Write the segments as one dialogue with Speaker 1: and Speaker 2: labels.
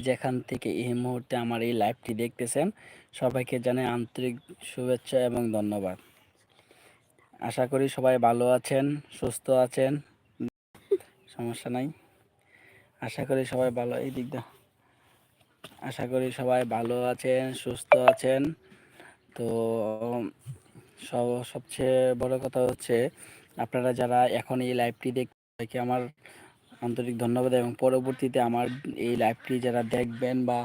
Speaker 1: যেখান থেকে এই মুহূর্তে আমার এই লাইভটি দেখতেছেন, সবাইকে জানাই আন্তরিক শুভেচ্ছা এবং ধন্যবাদ। আশা করি সবাই ভালো আছেন, সুস্থ আছেন। সমস্যা নাই। আশা করি সবাই ভালো, এই দিকটা আশা করি সবাই ভালো আছেন, সুস্থ আছেন। তো, সব, সবচেয়ে বড় কথা হচ্ছে, আপনারা যারা এখন এই লাইভটি দেখতে আমার আন্তরিক ধন্যবাদ এবং পরবর্তীতে আমার এই লাইভটি যারা দেখবেন বা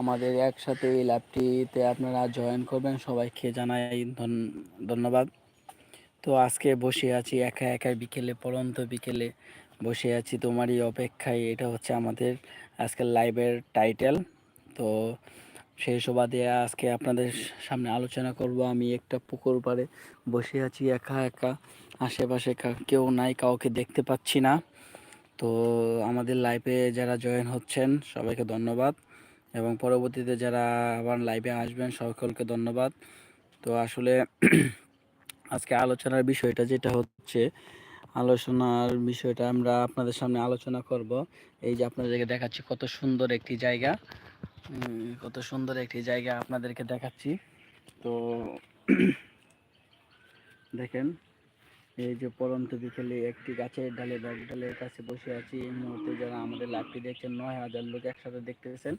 Speaker 1: আমাদের একসাথে এই লাইভটিতে আপনারা জয়েন করবেন, সবাইকে জানাই ধন্যবাদ। তো আজকে বসে আছি একা একা বিকেলে পরন্ত বিকেলে বসে আছি তোমারই অপেক্ষায়। এটা হচ্ছে আমাদের আজকের লাইভের টাইটেল তো সেই সুবাদে আজকে আপনাদের সামনে আলোচনা করব। আমি একটা পুকুর পাড়ে বসে আছি একা একা। আশেপাশে কেউ নাই, কাউকে দেখতে পাচ্ছি না। তো আমাদের লাইভে যারা জয়েন হচ্ছেন, সবাইকে ধন্যবাদ। এবং পরবর্তীতে যারা আবার লাইভে আসবেন, সকলকে ধন্যবাদ। তো আসলে আজকে আলোচনার বিষয়টা যেটা হচ্ছে, আলোচনার বিষয়টা আমরা আপনাদের সামনে আলোচনা করব। এই যে আপনাদেরকে দেখাচ্ছি কত সুন্দর একটি জায়গা। কত সুন্দর একটি জায়গা আপনাদেরকে দেখাচ্ছি। তো দেখেন এই যে পরন্ত বিকেলে একটি গাছের ডালে ডালের কাছে বসে আছি। এই মুহূর্তে যারা আমাদের লাইভটি দেখছেন, নয় হাজার লোক একসাথে দেখতেছেন।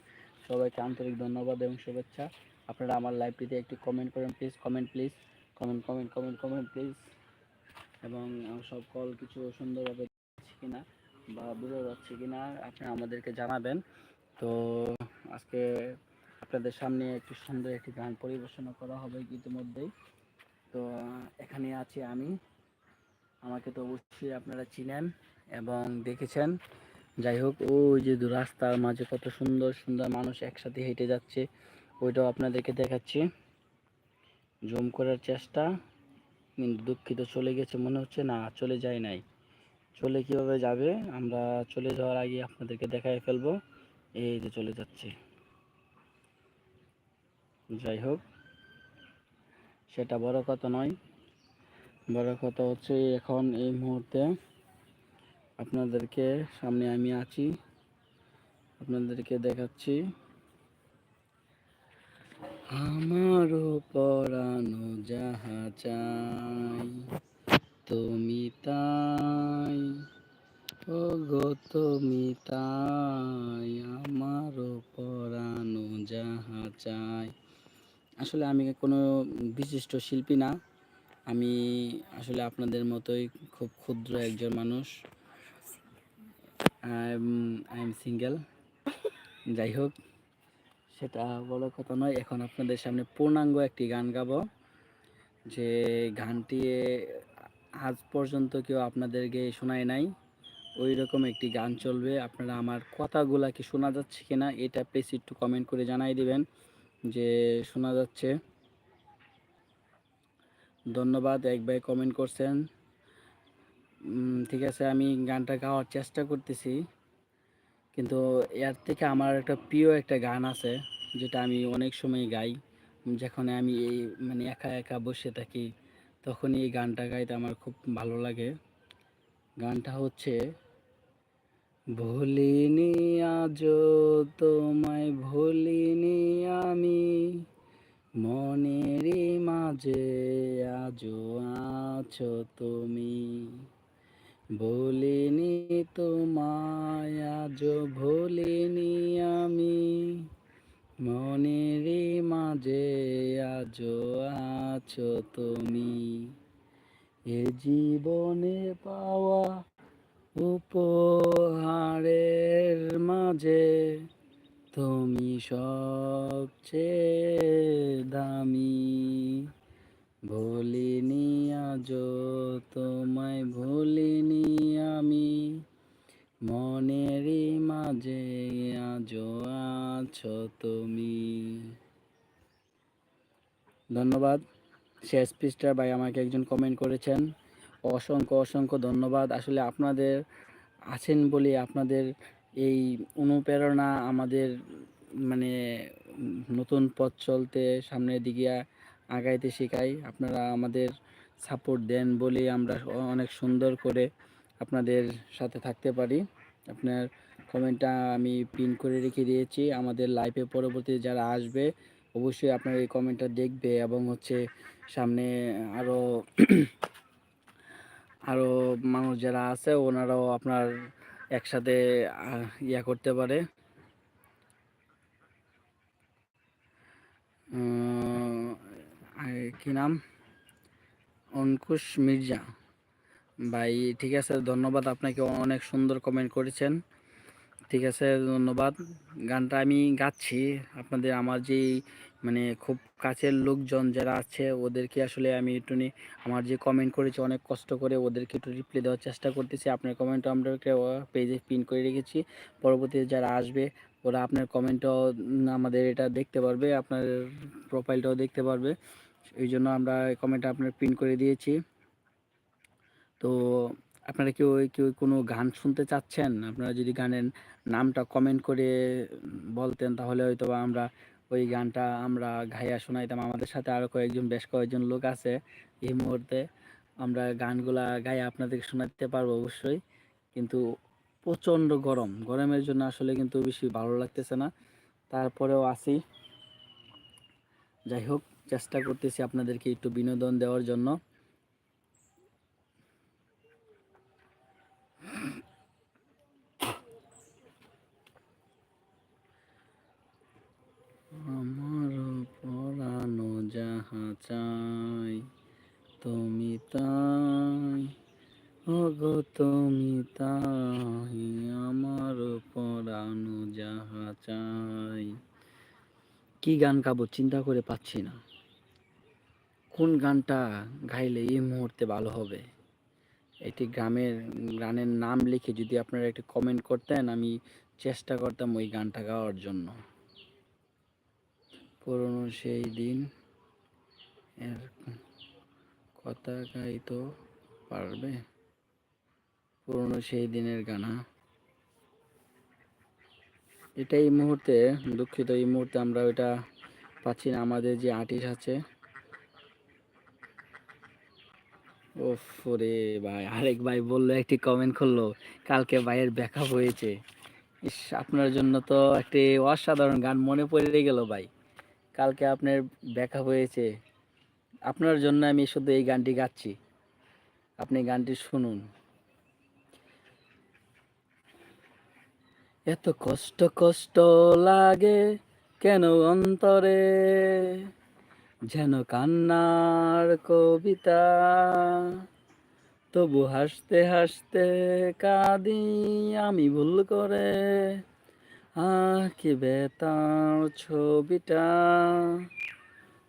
Speaker 1: সবাইকে আন্তরিক ধন্যবাদ এবং শুভেচ্ছা। আপনারা আমার লাইভটিতে একটি কমেন্ট করেন please comment please comment comment comment comment please এবং সব কল কিছু সুন্দরভাবে কিনা বা বুঝে যাচ্ছে কিনা আপনারা আমাদেরকে জানাবেন। তো আজকে আপনাদের সামনে একটি সুন্দর একটি গান পরিবেশনা করা হবে ইতিমধ্যেই। তো এখানে আছি আমি। আমাকে তো অবশ্যই আপনারা চিনেন এবং দেখেছেন। যাই হোক, ওই যে রাস্তার মাঝে কত সুন্দর সুন্দর মানুষ একসাথে হেঁটে যাচ্ছে, ওইটাও আপনাদেরকে দেখাচ্ছি। জুম করার চেষ্টা, কিন্তু দুঃখিত চলে গেছে, মনে হচ্ছে না, চলে যায় নাই। চলে কীভাবে যাবে, আমরা চলে যাওয়ার আগে আপনাদেরকে দেখাই ফেলব। এই যে চলে যাচ্ছে। যাই হোক, সেটা বড় কথা নয়। বড় কথা হচ্ছে এখন এই মুহূর্তে আপনাদেরকে সামনে আমি আছি। আপনাদেরকে দেখাচ্ছি। আমারও পরানো যাহা চাই, তুমি তাই। ও গো তুমি তাই। আমারও পরানো যাহা চাই। আসলে আমি কোনো বিশিষ্ট শিল্পী না। আমি আসলে আপনাদের মতোই খুব ক্ষুদ্র একজন মানুষ। আই এম সিঙ্গেল যাই হোক, সেটা বড় কথা নয়। এখন আপনাদের সামনে পূর্ণাঙ্গ একটি গান গাবো। যে গানটি আজ পর্যন্ত কেউ আপনাদেরকে শোনায় নাই। ওই রকম একটি গান চলবে। আপনারা আমার কথাগুলা কি শোনা যাচ্ছে কিনা, এটা প্লিজ একটু কমেন্ট করে জানাই দিবেন। যে শোনা যাচ্ছে। ধন্যবাদ, এক ভাই কমেন্ট করছেন। ঠিক আছে, আমি গানটা গাওয়ার চেষ্টা করতেছি। কিন্তু এর থেকে আমার একটা প্রিয় একটা গান আছে, যেটা আমি অনেক সময় গাই। যখন আমি এই মানে একা একা বসে থাকি, তখনই এই গানটা গাইতে আমার খুব ভালো লাগে। গানটা হচ্ছে, ভুলিনি আজ তোমায়, ভুলিনি আমি। মনেরই মাঝে আজও আছো তুমি। ভুলিনি তোমায় আজ ভুলিনি আমি। মনেরই মাঝে আজও আছো তুমি। এ জীবনে পাওয়া উপহারের মাঝে তুমি সবচেয়ে দামি। ভুলিনি আজ তোমায় ভুলিনি আমি। মনেরই মাঝে আজ আছো তুমি। ধন্যবাদ। শেষ পৃষ্ঠার ভাই আমাকে একজন কমেন্ট করেছেন। অসংখ্য অসংখ্য ধন্যবাদ। আসলে আপনাদের আছেন বলে আপনাদের এই অনুপ্রেরণা আমাদের মানে নতুন পথ চলতে সামনের দিকে আগাইতে শেখাই। আপনারা আমাদের সাপোর্ট দেন বলেই আমরা অনেক সুন্দর করে আপনাদের সাথে থাকতে পারি। আপনার কমেন্টটা আমি পিন করে রেখে দিয়েছি। আমাদের লাইভে পরবর্তী যারা আসবে, অবশ্যই আপনার এই কমেন্টটা দেখবে এবং হচ্ছে সামনে আরও আরও মানুষ যারা আছে, ওনারাও আপনার একসাথে ইয়া করতে পারে। কি নাম? অঙ্কুশ মির্জা। ভাই, ঠিক আছে, ধন্যবাদ আপনাকে অনেক সুন্দর কমেন্ট করেছেন। ঠিক আছে, ধন্যবাদ। গানটা আমি গাচ্ছি। আপনাদের আমার যে মানে খুব কাছের লোকজন যারা আছে, ওদেরকে আসলে আমি একটু আমার যে কমেন্ট করেছি, অনেক কষ্ট করে ওদেরকে একটু রিপ্লাই দেওয়ার চেষ্টা করতেছি। আপনার কমেন্টও আমরা পেজে পিন করে রেখেছি। পরবর্তীতে যারা আসবে, ওরা আপনার কমেন্টও আমাদের এটা দেখতে পারবে, আপনার প্রোফাইলটাও দেখতে পারবে। এই জন্য আমরা কমেন্টটা আপনার পিন করে দিয়েছি। তো আপনারা কেউ কেউ কোনো গান শুনতে চাচ্ছেন? আপনারা যদি গানের নামটা কমেন্ট করে বলতেন, তাহলে হয়তো আমরা ওই গানটা আমরা গাইয়া শোনাইতাম। আমাদের সাথে আরও কয়েকজন, বেশ কয়েকজন লোক আছে এই মুহূর্তে। আমরা গানগুলা গায়ে আপনাদেরকে শোনাতে পারব অবশ্যই। কিন্তু প্রচণ্ড গরম। গরমের জন্য আসলে কিন্তু বেশি ভালো লাগতেছে না। তারপরেও আসি যাই হোক। চেষ্টা করতেছি আপনাদেরকে একটু বিনোদন দেওয়ার জন্য। আমার পরানো যাহা চাই, তুমি তাই। ওগো, তুমি তাই, আমার পরানো যাহা চাই। কি গান গাবো? চিন্তা করে পাচ্ছি না। কোন গানটা গাইলে এই মুহূর্তে ভালো হবে? একটি গ্রামের গানের নাম লিখে যদি আপনারা একটি কমেন্ট করতেন, আমি চেষ্টা করতাম ওই গানটা গাওয়ার জন্য। পুরনো সেই দিন, এর কথা গাইতো পারবে? পুরনো সেই দিনের গানা এটা এই মুহূর্তে, দুঃখিত, এই মুহূর্তে আমরা ওইটা পাচ্ছি না। আমাদের যে আর্টিস্ট আছে ওফ রে ভাই, আরেক ভাই বলল, একটি কমেন্ট করল কালকে ভাইয়ের ব্যাকআপ হয়েছে। ইস, আপনার জন্য তো একটি অসাধারণ গান মনে পড়ে গেল ভাই। কালকে আপনার ব্যাকআপ হয়েছে। আপনার জন্য আমি শুধু এই গানটি গাচ্ছি। আপনি গানটি শুনুন। এত কষ্ট কষ্ট লাগে কেন অন্তরে? যেন কান্নার কবিতা। তবু হাসতে হাসতে কাঁদি আমি ভুল করে। আঁকি বেতার ছবিটা।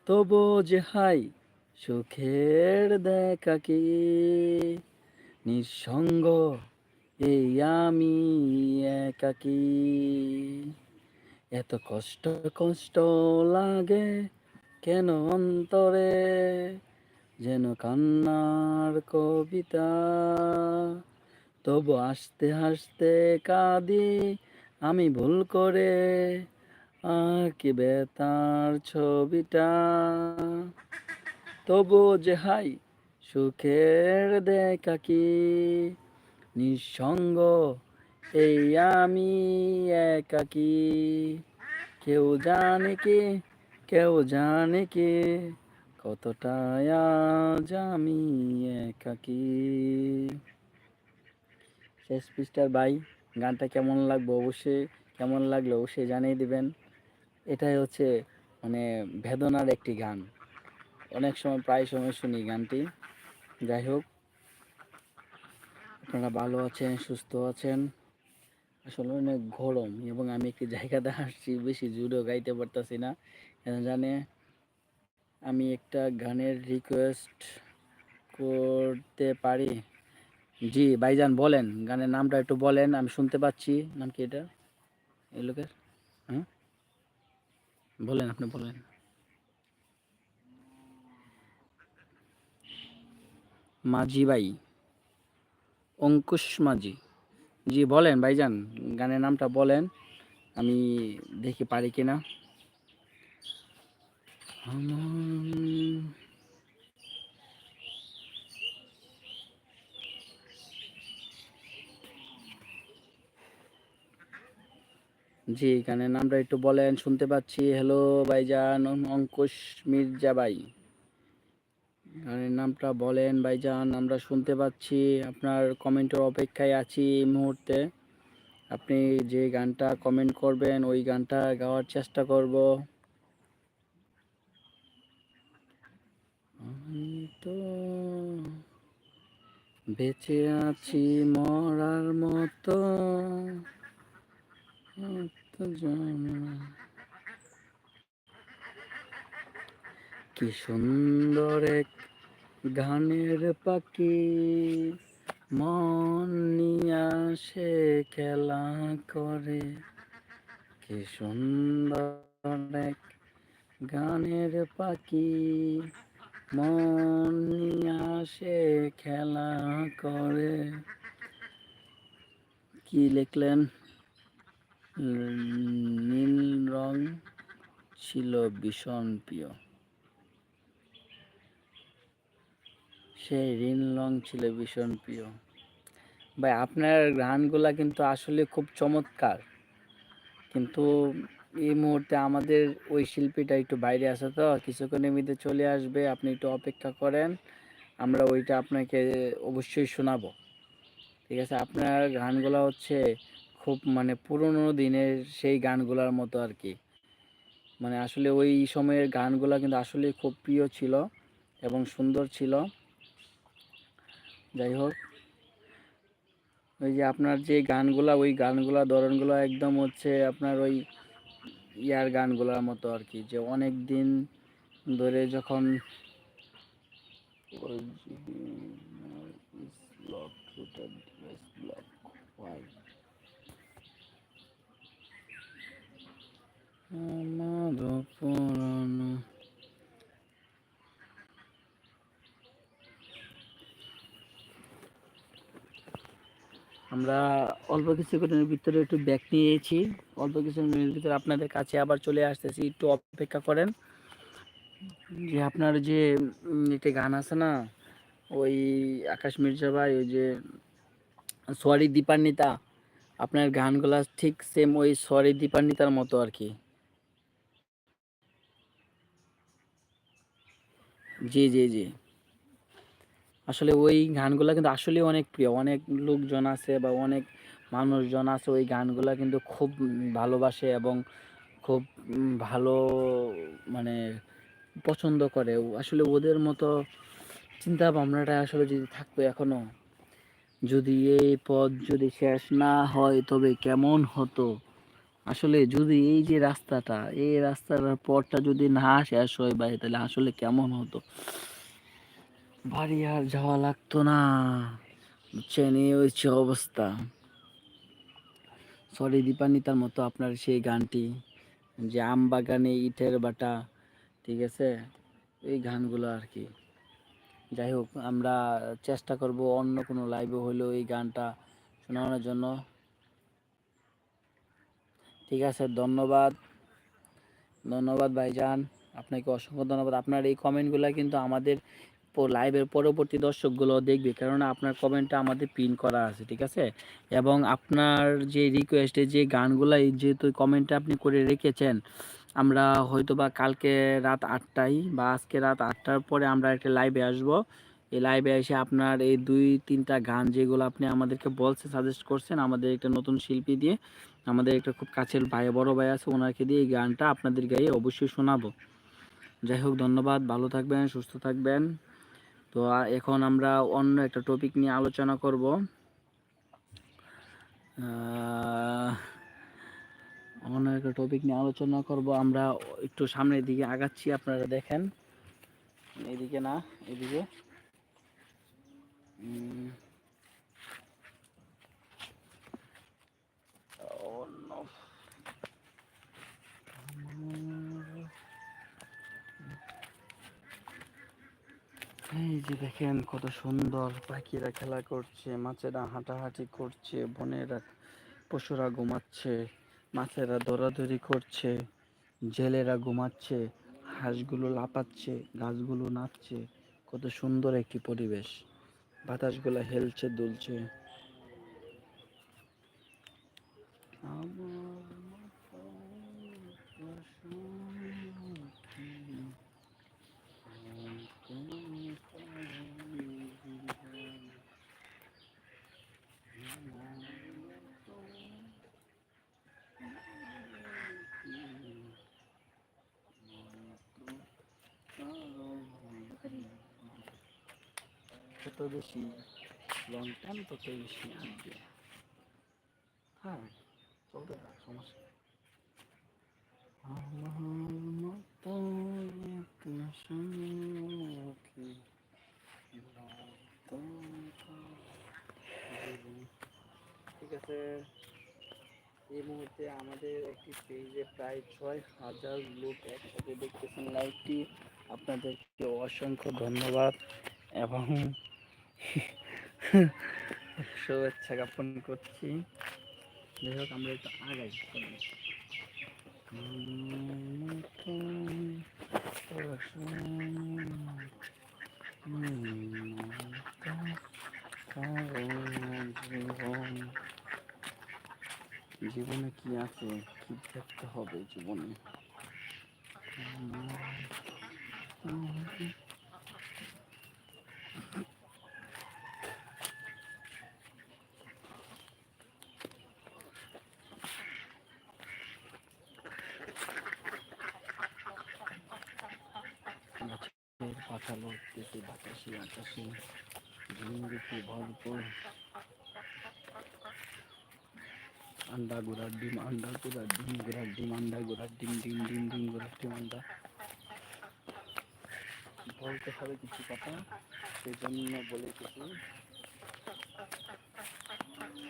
Speaker 1: তবু যে হাই সুখের দেখা কি? নিঃসঙ্গ এই আমি একাকি। এত কষ্ট কষ্ট লাগে কেন অন্তরে যেন কান্নার কবিতা? তবু আসতে হাসতে কাঁদি, আমি ভুল করে আঁকি বেতার ছবিটা। তবু যে হাই সুখের দেখা কি? নিঃসঙ্গ, এই আমি একাকি কেউ জানে কি কেউ জানে কি? কতটা আজ আমি একাকি? শেষ পৃষ্ঠার ভাই, গানটা কেমন লাগবে অবশ্যই, কেমন লাগল অবশ্যই জানিয়ে দিবেন। এটাই হচ্ছে মানে বেদনার একটি গান। অনেক সময় প্রায় সময় শুনি গানটি। যাই হোক, আপনারা ভালো আছেন, সুস্থ আছেন? আসলে অনেক গরম এবং আমি একটি জায়গাতে আসছি বেশি জুড়েও গাইতে পারতাছি না। জানে, আমি একটা গানের রিকোয়েস্ট করতে পারি? জি, ভাইজান বলেন, গানের নামটা একটু বলেন, আমি শুনতে পাচ্ছি। নাম কি এটা? এই লোকের? হ্যাঁ? বলেন আপনি, বলেন। মাঝি ভাই, অঙ্কুশ মাঝি। জি, বলেন ভাইজান, গানের নামটা বলেন, আমি দেখি পারি কিনা। জি, গানের নামটা একটু বলেন, শুনতে পাচ্ছি। হ্যালো ভাইজান, অঙ্কুশ মির্জা ভাই গানের নামটা বলেন, ভাইজান, আমরা শুনতে পাচ্ছি। আপনার কমেন্টের অপেক্ষায় আছি এই মুহূর্তে। আপনি যে গানটা কমেন্ট করবেন, ওই গানটা গাওয়ার চেষ্টা করব। আমি তো বেঁচে আছি মরার মতো। কি সুন্দর এক গানের পাখি। মন নিয়ে আসে খেলা করে। কি সুন্দর এক গানের পাখি। মন নিয়ে আসে খেলা করে। কি লিখলেন? নীল রং ছিল ভীষণ প্রিয়। সেই নীল রং ছিল ভীষণ প্রিয়। ভাই, আপনার গানগুলা কিন্তু আসলে খুব চমৎকার। কিন্তু এই মুহূর্তে আমাদের ওই শিল্পীটা একটু বাইরে আছে তো, কিছুক্ষণের মধ্যে চলে আসবে, আপনি একটু অপেক্ষা করেন, আমরা ওইটা আপনাকে অবশ্যই শোনাবো। ঠিক আছে, আপনার গানগুলো হচ্ছে খুব মানে পুরনো দিনের সেই গানগুলোর মতো আর কি। মানে আসলে ওই সময়ের গানগুলো কিন্তু আসলে খুব প্রিয় ছিল এবং সুন্দর ছিল। যাই হোক, ওই যে আপনার যে গানগুলা, ওই গানগুলা, ধরনগুলো একদম হচ্ছে আপনার ওই ইয়ার গানগুলোর মতো আর কি যে অনেক দিন ধরে যখন আমার পুরানো আমরা অল্প কিছুক্ষণের ভিতরে একটু ব্যাক নিয়েছি। অল্প কিছুক্ষণের ভিতরে আপনাদের কাছে আবার চলে আসতেছি। একটু অপেক্ষা করেন। যে আপনার যে একটি গান আছে না, ওই আকাশ মির্জা ভাই, ওই যে, সরি দীপান্বিতা, আপনার গানগুলা ঠিক সেম ওই সরি দীপান্বিতার মতো আর কি। জি জি জি। আসলে ওই গানগুলো কিন্তু আসলে অনেক প্রিয়। অনেক লোকজন আছে বা অনেক মানুষজন আছে ওই গানগুলো কিন্তু খুব ভালোবাসে এবং খুব ভালো মানে পছন্দ করে। আসলে ওদের মতো চিন্তা ভাবনাটা আসলে যদি থাকতো এখনও, যদি এই পথ যদি শেষ না হয় তবে কেমন হতো? আসলে যদি এই যে রাস্তাটা, এই রাস্তাটার পথটা যদি না শেষ হয় ভাই, তাহলে আসলে কেমন হতো? বাড়ি আর যাওয়া লাগতো না। বুঝছেন এই হচ্ছে অবস্থা সরি দীপান্বিতার মতো আপনার সেই গানটি, যে আম বাগানে ইটের বাটা, ঠিক আছে? এই গানগুলো আর কি। যাই হোক, আমরা চেষ্টা করব অন্য কোনো লাইভে হলেও এই গানটা শোনানোর জন্য। ঠিক আছে, ধন্যবাদ। ধন্যবাদ ভাইজান। আপনাকে অসংখ্য ধন্যবাদ। আপনার এই কমেন্টগুলো কিন্তু আমাদের লাইভের পরবর্তী দর্শকগুলো দেখবে। কেননা আপনার কমেন্টটা আমাদের পিন করা আছে, ঠিক আছে? এবং আপনার যে রিকোয়েস্টে যে গানগুলো যেহেতু কমেন্টটা আপনি করে রেখেছেন, আমরা হয়তো বা কালকে রাত আটটায় বা আজকে রাত আটটার পরে আমরা একটা লাইভে আসব। এই লাইভে এসে আপনার এই দুই, তিনটা গান যেগুলো আপনি আমাদেরকে বলছে সাজেস্ট করছেন, আমাদের একটা নতুন শিল্পী দিয়ে আমাদের একটা খুব কাছের ভাই, বড় ভাই আছে, ওনাকে দিয়ে এই গানটা আপনাদের গায়ে অবশ্যই শোনাবো। যাই হোক, ধন্যবাদ। ভালো থাকবেন, সুস্থ থাকবেন। তো এখন আমরা অন্য একটা টপিক নিয়ে আলোচনা করব। অন্য একটা টপিক নিয়ে আলোচনা করব। আমরা একটু সামনের দিকে আগাচ্ছি, আপনারা দেখেন। এদিকে না, এদিকে। এই যে দেখেন কত সুন্দর পাখিরা খেলা করছে, মাছেরা হাঁটাহাঁটি করছে, বনেরা পশুরা ঘুমাচ্ছে, মাছেরা দৌড়াদৌড়ি করছে, জেলেরা ঘুমাচ্ছে, হাঁসগুলো লাপাচ্ছে গাছগুলো নাচছে, কত সুন্দর একটি পরিবেশ। বাতাসগুলো হেলছে দুলছে। আমার যত বেশি লং টাইম তত বেশি আসবে হ্যাঁ চলতে থাক সমস্যা। আমার মতো সখী ঠিক আছে। এই মুহূর্তে আমাদের একটি পেজে প্রায় ছয় হাজার লোক একসাথে দেখতেছেন লাইভটি আপনাদেরকে অসংখ্য ধন্যবাদ এবং শুভেচ্ছা জ্ঞাপন করছি। যাই হোক, আমরা একটু আগাই। জীবনে কি আছে? কি দেখতে হবে জীবনে? গাছের পাতা লড়তেছে বাতাসে আকাশে ঝিঙ্গিতে ভরপুর আন্ডা গোড়ার ডিম আন্ডা গোড়ার ডিম গোড়ার ডিম আন্ডা গোড়ার ডিম ডিম ডিম ডিম গোড়ার ডিম আন্ডা বলতে হবে কিছু কথা সেই জন্য বলে কিছু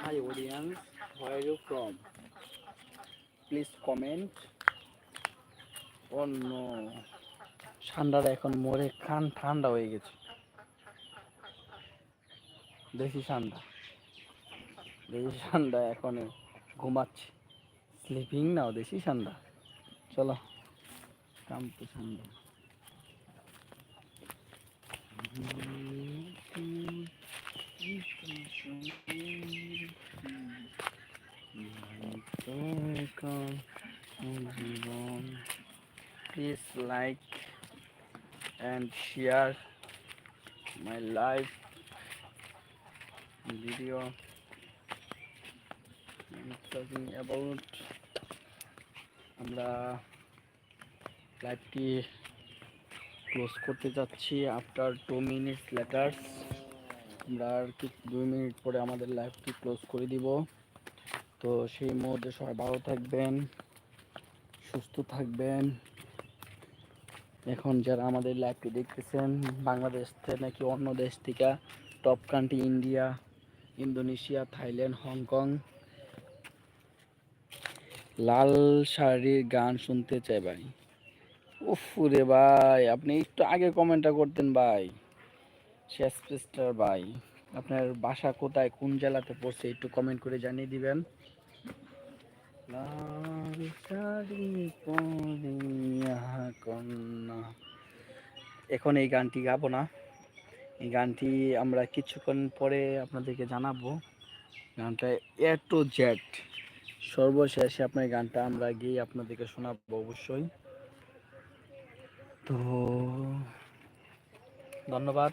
Speaker 1: hi audience where you from please comment অন্য ঠান্ডাটা এখন মরে খান ঠান্ডা হয়ে গেছে। দেশি ঠান্ডা। দেশি ঠান্ডা এখন ঘুমাচ্ছি। স্লিপিং নাও, দেশি ঠান্ডা। চলো কাম তো ঠান্ডা। Please like and share my live video. I'm talking about আমরা লাইভটি ক্লোজ করতে যাচ্ছি আফটার টু মিনিটস লেটার্স আমরা আর কি দুই মিনিট পরে আমাদের লাইভটি ক্লোজ করে দিব। তো সেই মুহূর্তে সবাই ভালো থাকবেন, সুস্থ থাকবেন। এখন যারা আমাদের লাইভটি দেখতেছেন, বাংলাদেশ থেকে নাকি অন্য দেশ থেকে top country India Indonesia Thailand Hong Kong লাল শাড়ির গান শুনতে চাই ভাই। উফ রে ভাই, আপনি একটু আগে কমেন্টটা করতেন ভাই। শেষ পৃষ্ঠার ভাই, আপনার বাসা কোথায়, কোন জেলাতে পড়ছে, একটু কমেন্ট করে জানিয়ে দিবেন লাল শাড়ি পরিয়া কন্যা এখন এই গানটি গাবো না। এই গানটি আমরা কিছুক্ষণ পরে আপনাদেরকে জানাব। গানটা এ টু জেড। সর্বশেষে আপনার গানটা আমরা গিয়ে আপনাদেরকে শোনাবো অবশ্যই। তো ধন্যবাদ।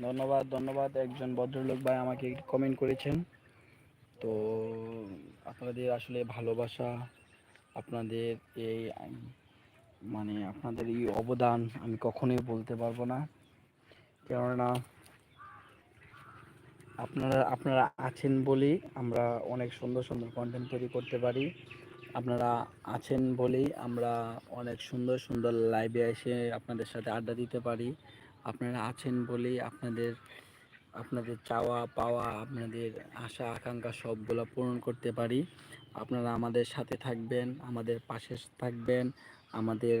Speaker 1: ধন্যবাদ ধন্যবাদ। একজন ভদ্রলোক ভাই আমাকে কমেন্ট করেছেন। তো আপনাদের আসলে ভালোবাসা, আপনাদের এই মানে আপনাদের এই অবদান আমি কখনোই বলতে পারব না। কেননা আপনারা আপনারা আছেন বলেই আমরা অনেক সুন্দর সুন্দর কন্টেন্ট তৈরি করতে পারি। আপনারা আছেন বলেই আমরা অনেক সুন্দর সুন্দর লাইভে এসে আপনাদের সাথে আড্ডা দিতে পারি। আপনারা আছেন বলেই আপনাদের আপনাদের চাওয়া, পাওয়া, আপনাদের আশা, আকাঙ্ক্ষা সবগুলো পূরণ করতে পারি। আপনারা আমাদের সাথে থাকবেন, আমাদের পাশে থাকবেন, আমাদের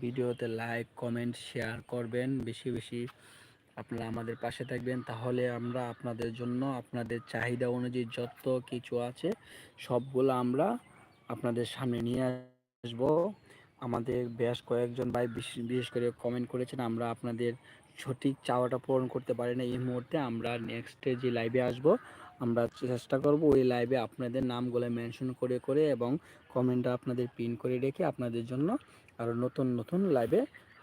Speaker 1: ভিডিওতে লাইক কমেন্ট শেয়ার করবেন বেশি বেশি। আপনারা আমাদের পাশে থাকবেন, তাহলে আমরা আপনাদের জন্য, আপনাদের চাহিদা অনুযায়ী যত কিছু আছে, সবগুলো আমরা আপনাদের সামনে নিয়ে আসব। আমাদের বেশ কয়েকজন ভাই বিশেষ করে কমেন্ট করেছেন, আমরা আপনাদের সঠিক চাওয়াটা পূরণ করতে পারি না এই মুহূর্তে, আমরা নেক্সটে যে লাইভে আসব, আমরা চেষ্টা করব ওই লাইভে আপনাদের নামগুলো মেনশন করে করে এবং কমেন্টটা আপনাদের পিন করে রেখে আপনাদের জন্য আরও নতুন নতুন লাইভে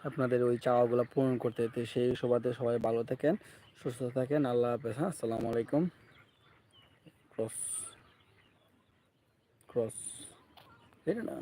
Speaker 1: আপনাদের ওই চাওয়াগুলো পূরণ করতে। তো সেই সুবাদে সবাই ভালো থাকেন, সুস্থ থাকেন, আল্লাহ হাফেজ। হ্যাঁ আসসালামু আলাইকুম। ক্রস ক্রস এটা না